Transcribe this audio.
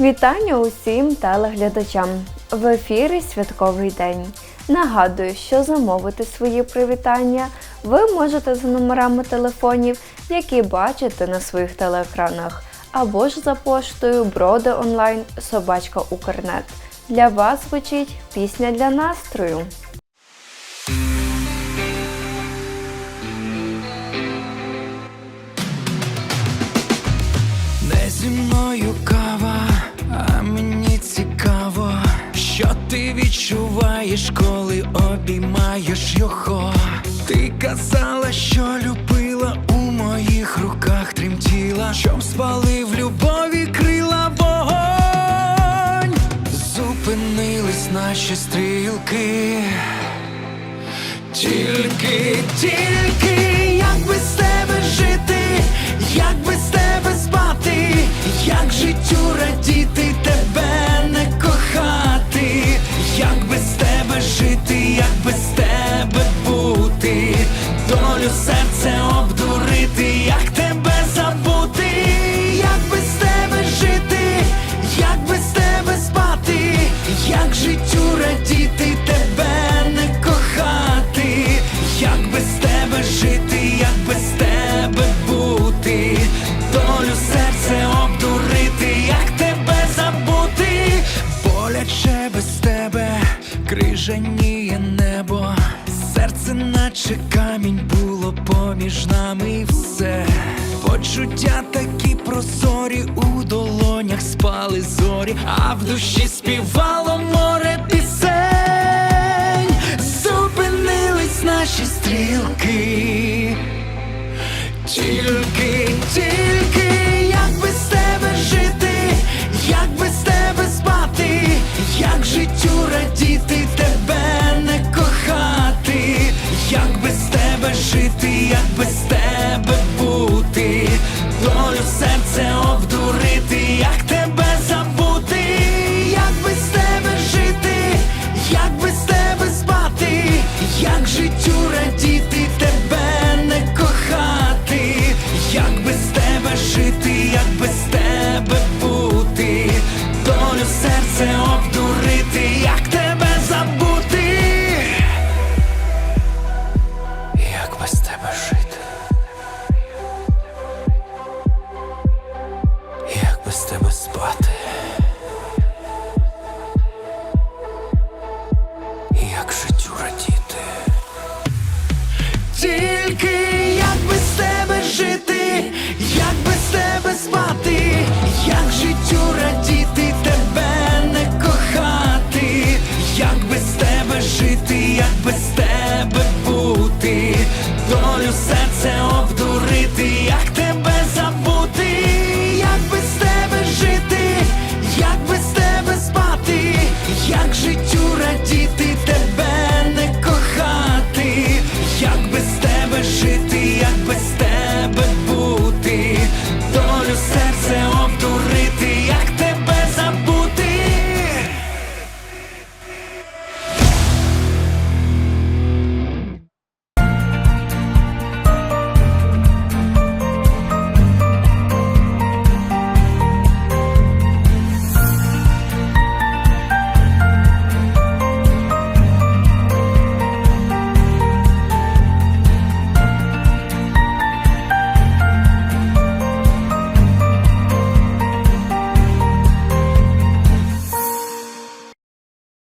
Вітання усім телеглядачам. В ефірі Святковий день. Нагадую, що замовити свої привітання ви можете за номерами телефонів, які бачите на своїх телеекранах, або ж за поштою Броди онлайн Собачка Укрнет. Для вас звучить пісня для настрою. Що ти відчуваєш, коли обіймаєш його. Ти казала, що любила у моїх руках тремтіла, щоб спалив любові крила вогонь. Зупинились наші стрілки. Тільки, тільки, долю серце обдурити, як тебе забути, як без тебе жити, як без тебе спати, як життю радіти, тебе не кохати, як без тебе жити, як без тебе бути, долю серце обдурити, як тебе забути, боляче без тебе, крижаніє небо, серце, наче камінь було поміж нами все. Почуття такі прозорі у долонях спали зорі, а в душі співало море пісень. Зупинились наші стрілки. Тільки, долю жити, як без тебе бути, долю серце обдумати.